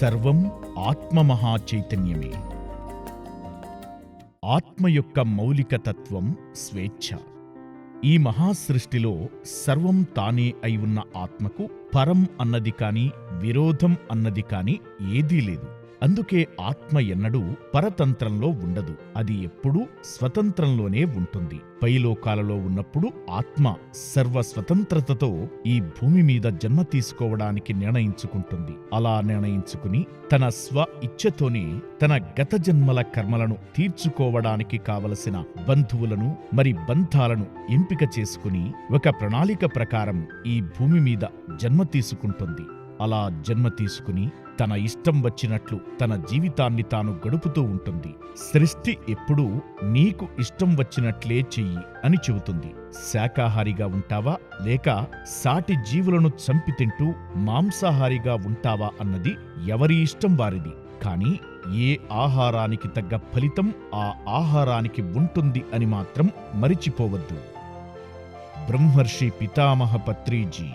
సర్వం ఆత్మమహా చైతన్యమే ఆత్మ యొక్క మౌలిక తత్వం స్వేచ్ఛ. ఈ మహాసృష్టిలో సర్వం తానే అయి ఉన్న ఆత్మకు పరం అన్నది కాని విరోధం అన్నది కాని ఏదీ లేదు. అందుకే ఆత్మ ఎన్నడూ పరతంత్రంలో ఉండదు. అది ఎప్పుడూ స్వతంత్రంలోనే ఉంటుంది. పైలోకాలలో ఉన్నప్పుడు ఆత్మ సర్వ స్వతంత్రతతో ఈ భూమి మీద జన్మ తీసుకోవడానికి నిర్ణయించుకుంటుంది. అలా నిర్ణయించుకుని తన స్వ ఇచ్ఛతోనే తన గత జన్మల కర్మలను తీర్చుకోవడానికి కావలసిన బంధువులను మరి బంధాలను ఎంపిక చేసుకుని ఒక ప్రణాళిక ప్రకారం ఈ భూమి మీద జన్మ తీసుకుంటుంది. అలా జన్మ తీసుకుని తన ఇష్టం వచ్చినట్లు తన జీవితాన్ని తాను గడుపుతూ ఉంటుంది. సృష్టి ఎప్పుడూ నీకు ఇష్టం వచ్చినట్లే చెయ్యి అని చెబుతుంది. శాకాహారిగా ఉంటావా? లేక సాటి జీవులను చంపి తింటూ మాంసాహారిగా ఉంటావా అన్నది ఎవరి ఇష్టం వారిది. కానీ ఏ ఆహారానికి తగ్గ ఫలితం ఆ ఆహారానికి ఉంటుంది అని మాత్రం మరిచిపోవద్దు. బ్రహ్మర్షి పితామహ పత్రిజీ